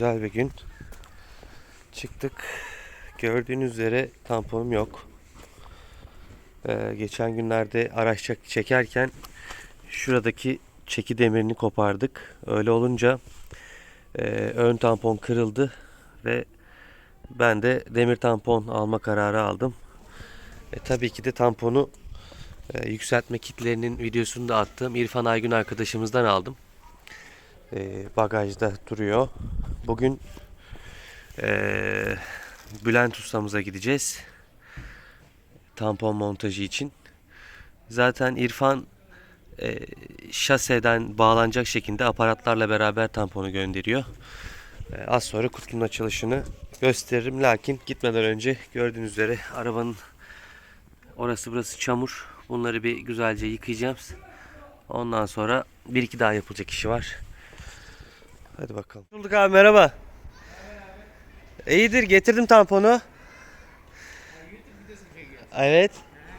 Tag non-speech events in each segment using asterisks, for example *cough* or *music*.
güzel bir gün. Çıktık. Gördüğünüz üzere tamponum yok. Ee, geçen günlerde araç çek- çekerken şuradaki çeki demirini kopardık. Öyle olunca e, ön tampon kırıldı ve ben de demir tampon alma kararı aldım. E, tabii ki de tamponu e, yükseltme kitlerinin videosunu da attığım İrfan Aygün arkadaşımızdan aldım. E, bagajda duruyor. Bugün e, Bülent ustamıza gideceğiz. Tampon montajı için. Zaten İrfan e, şaseden bağlanacak şekilde aparatlarla beraber tamponu gönderiyor. E, az sonra kutunun açılışını gösteririm. Lakin gitmeden önce gördüğünüz üzere arabanın orası burası çamur. Bunları bir güzelce yıkayacağız. Ondan sonra bir iki daha yapılacak işi var. Hadi bakalım. Bulduk abi merhaba. İyidir getirdim tamponu. Evet.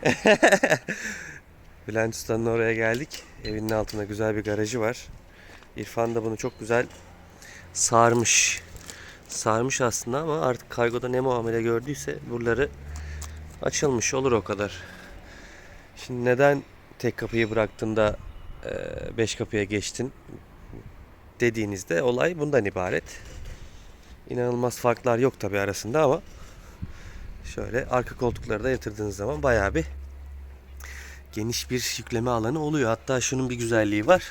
*laughs* Bülent Usta'nın oraya geldik. Evinin altında güzel bir garajı var. İrfan da bunu çok güzel sarmış. Sarmış aslında ama artık kargoda ne muamele gördüyse buraları açılmış olur o kadar. Şimdi neden tek kapıyı bıraktın da beş kapıya geçtin dediğinizde olay bundan ibaret. İnanılmaz farklar yok tabi arasında ama şöyle arka koltukları da yatırdığınız zaman bayağı bir geniş bir yükleme alanı oluyor. Hatta şunun bir güzelliği var.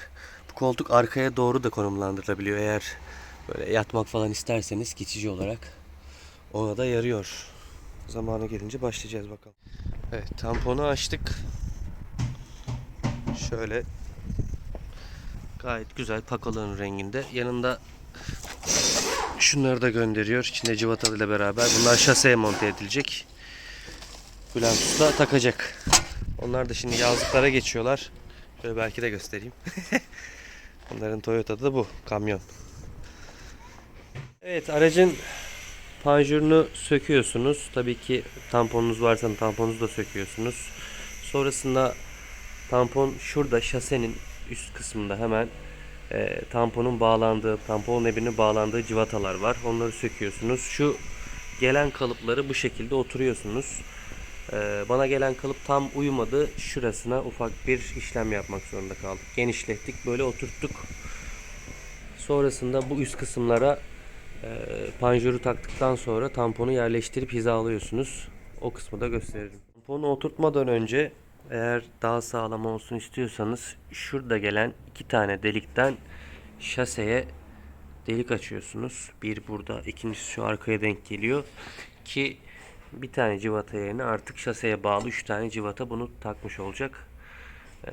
Bu koltuk arkaya doğru da konumlandırılabiliyor. Eğer böyle yatmak falan isterseniz geçici olarak ona da yarıyor. Zamanı gelince başlayacağız bakalım. Evet tamponu açtık. Şöyle gayet güzel pakaların renginde. Yanında şunları da gönderiyor. İçinde cıvatalı ile beraber. Bunlar şaseye monte edilecek. Bülent Usta takacak. Onlar da şimdi yazlıklara geçiyorlar. Şöyle belki de göstereyim. *laughs* Onların Toyota'da da bu kamyon. Evet aracın panjurunu söküyorsunuz. Tabii ki tamponunuz varsa tamponunuzu da söküyorsunuz. Sonrasında tampon şurada şasenin üst kısmında hemen e, tamponun bağlandığı, tampon nebinin bağlandığı civatalar var. Onları söküyorsunuz. Şu gelen kalıpları bu şekilde oturuyorsunuz. E, bana gelen kalıp tam uyumadı. Şurasına ufak bir işlem yapmak zorunda kaldık. Genişlettik, böyle oturttuk. Sonrasında bu üst kısımlara e, panjuru taktıktan sonra tamponu yerleştirip hizalıyorsunuz. O kısmı da gösteririm. Tamponu oturtmadan önce eğer daha sağlam olsun istiyorsanız şurada gelen iki tane delikten şaseye delik açıyorsunuz. Bir burada, ikincisi şu arkaya denk geliyor. Ki bir tane civata yerine artık şaseye bağlı üç tane civata bunu takmış olacak. Ee,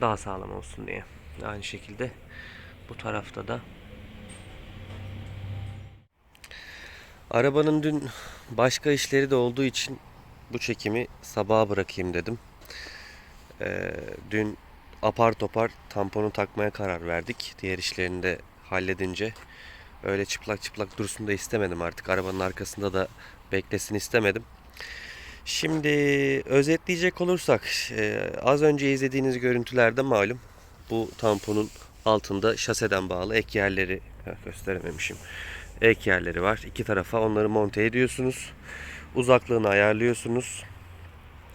daha sağlam olsun diye. Aynı şekilde bu tarafta da Arabanın dün başka işleri de olduğu için bu çekimi sabaha bırakayım dedim. Ee, dün apar topar tamponu takmaya karar verdik. Diğer işlerini de halledince. Öyle çıplak çıplak dursun da istemedim artık. Arabanın arkasında da beklesin istemedim. Şimdi özetleyecek olursak e, az önce izlediğiniz görüntülerde malum bu tamponun altında şaseden bağlı ek yerleri Heh, gösterememişim. Ek yerleri var. İki tarafa onları monte ediyorsunuz. Uzaklığını ayarlıyorsunuz.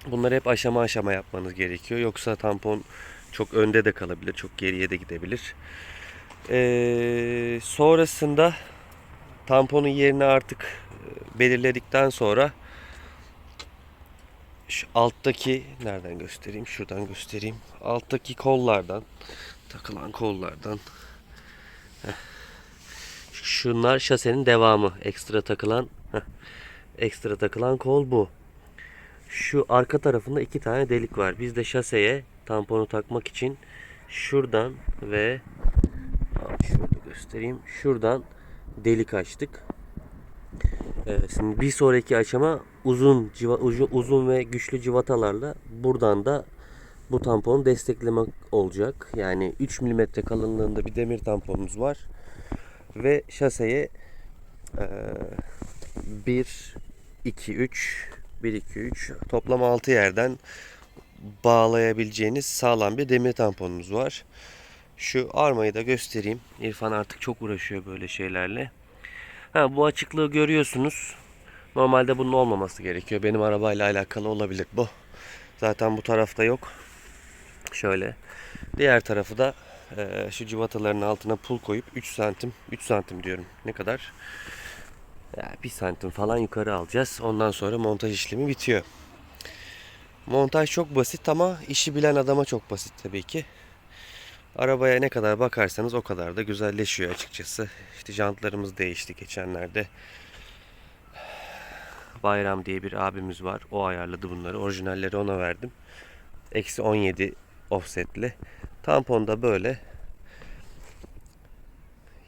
Bunları hep aşama aşama yapmanız gerekiyor. Yoksa tampon çok önde de kalabilir, çok geriye de gidebilir. Ee, sonrasında tamponun yerini artık e, belirledikten sonra şu alttaki nereden göstereyim? Şuradan göstereyim. Alttaki kollardan takılan kollardan heh. şunlar şasenin devamı. Ekstra takılan heh. ekstra takılan kol bu. Şu arka tarafında iki tane delik var. Biz de şaseye tamponu takmak için şuradan ve şurada göstereyim. Şuradan delik açtık. Evet, şimdi bir sonraki aşama uzun civa, uzun ve güçlü civatalarla buradan da bu tamponu desteklemek olacak. Yani 3 mm kalınlığında bir demir tamponumuz var. Ve şaseye eee 1 2 3 1 2 3 toplam 6 yerden bağlayabileceğiniz sağlam bir demir tamponumuz var. Şu armayı da göstereyim. İrfan artık çok uğraşıyor böyle şeylerle. Ha, bu açıklığı görüyorsunuz. Normalde bunun olmaması gerekiyor. Benim arabayla alakalı olabilir bu. Zaten bu tarafta yok. Şöyle. Diğer tarafı da e, şu civataların altına pul koyup 3 santim, 3 santim diyorum. Ne kadar? 1 santim falan yukarı alacağız. Ondan sonra montaj işlemi bitiyor. Montaj çok basit ama işi bilen adama çok basit tabii ki. Arabaya ne kadar bakarsanız o kadar da güzelleşiyor açıkçası. İşte jantlarımız değişti geçenlerde. Bayram diye bir abimiz var. O ayarladı bunları. Orijinalleri ona verdim. Eksi 17 offsetli. Tampon da böyle.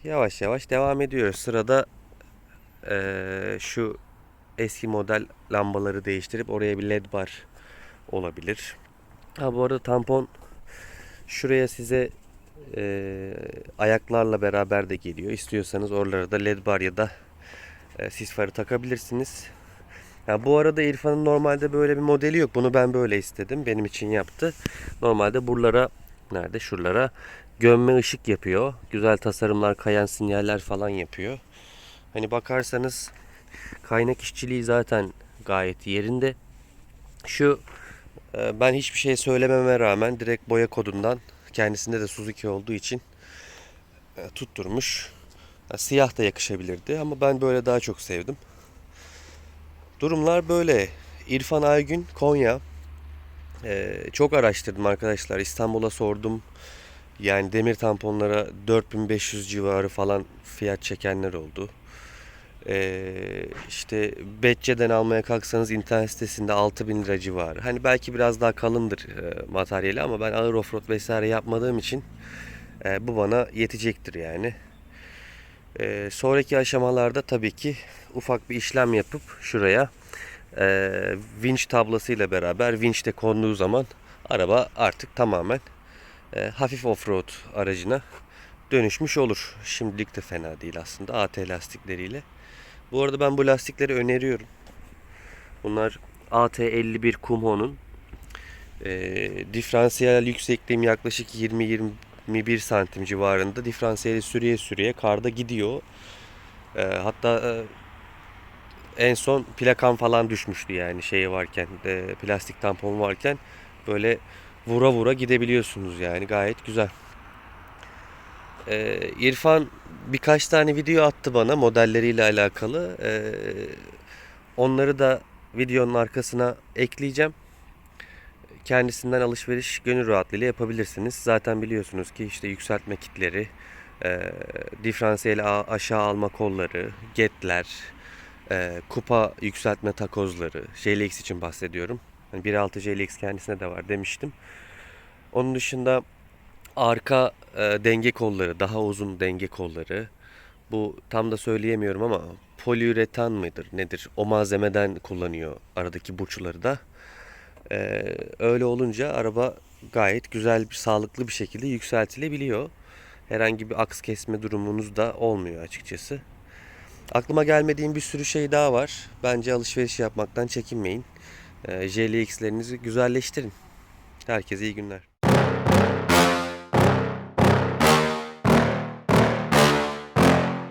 Yavaş yavaş devam ediyoruz. Sırada eee, şu eski model lambaları değiştirip oraya bir led bar olabilir. Ha bu arada tampon şuraya size eee, ayaklarla beraber de geliyor. İstiyorsanız oralara da led bar ya da e, sis farı takabilirsiniz. Ya bu arada İrfan'ın normalde böyle bir modeli yok. Bunu ben böyle istedim. Benim için yaptı. Normalde buralara nerede? Şuralara gömme ışık yapıyor. Güzel tasarımlar, kayan sinyaller falan yapıyor. Hani bakarsanız kaynak işçiliği zaten gayet yerinde. Şu e, ben hiçbir şey söylememe rağmen direkt boya kodundan kendisinde de Suzuki olduğu için e, tutturmuş. Ya, Siyah da yakışabilirdi ama ben böyle daha çok sevdim. Durumlar böyle. İrfan Aygün Konya. Ee, çok araştırdım arkadaşlar. İstanbul'a sordum. Yani demir tamponlara 4500 civarı falan fiyat çekenler oldu. Ee, işte Betçe'den almaya kalksanız internet sitesinde 6000 lira civarı. Hani belki biraz daha kalındır e, materyali ama ben ağır offroad vesaire yapmadığım için e, bu bana yetecektir yani. Ee, sonraki aşamalarda tabii ki ufak bir işlem yapıp şuraya e, vinç tablasıyla beraber vinç de konduğu zaman araba artık tamamen e, hafif offroad aracına dönüşmüş olur. Şimdilik de fena değil aslında AT lastikleriyle. Bu arada ben bu lastikleri öneriyorum. Bunlar AT51 Kumho'nun e, diferansiyel yüksekliğim yaklaşık 20-21 santim civarında. Diferansiyeli sürüye sürüye karda gidiyor. E, hatta e, en son plakam falan düşmüştü yani şeyi varken e, plastik tampon varken böyle vura vura gidebiliyorsunuz yani gayet güzel. E, İrfan birkaç tane video attı bana modelleriyle alakalı. E, onları da videonun arkasına ekleyeceğim. Kendisinden alışveriş gönül rahatlığıyla yapabilirsiniz. Zaten biliyorsunuz ki işte yükseltme kitleri, e, diferansiyel aşağı alma kolları, getler, e, kupa yükseltme takozları, JLX için bahsediyorum. Hani 1.6 JLX kendisine de var demiştim. Onun dışında arka e, denge kolları, daha uzun denge kolları. Bu tam da söyleyemiyorum ama poliüretan mıdır nedir? O malzemeden kullanıyor aradaki burçları da. E, öyle olunca araba gayet güzel bir sağlıklı bir şekilde yükseltilebiliyor. Herhangi bir aks kesme durumunuz da olmuyor açıkçası. Aklıma gelmediğim bir sürü şey daha var. Bence alışveriş yapmaktan çekinmeyin. Ee, JLX'lerinizi güzelleştirin. Herkese iyi günler.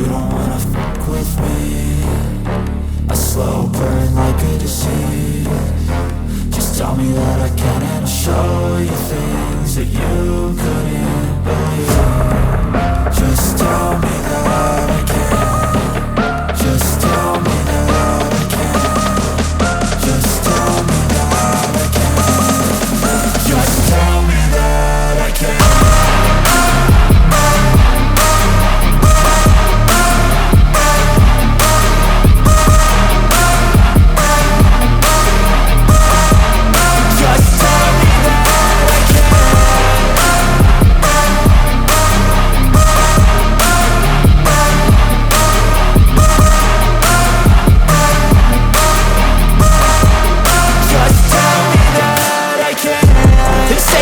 You don't wanna fuck with me. A slow burn like a disease. Just tell me that I can and I'll show you things that you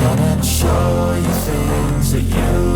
Gonna show you things that you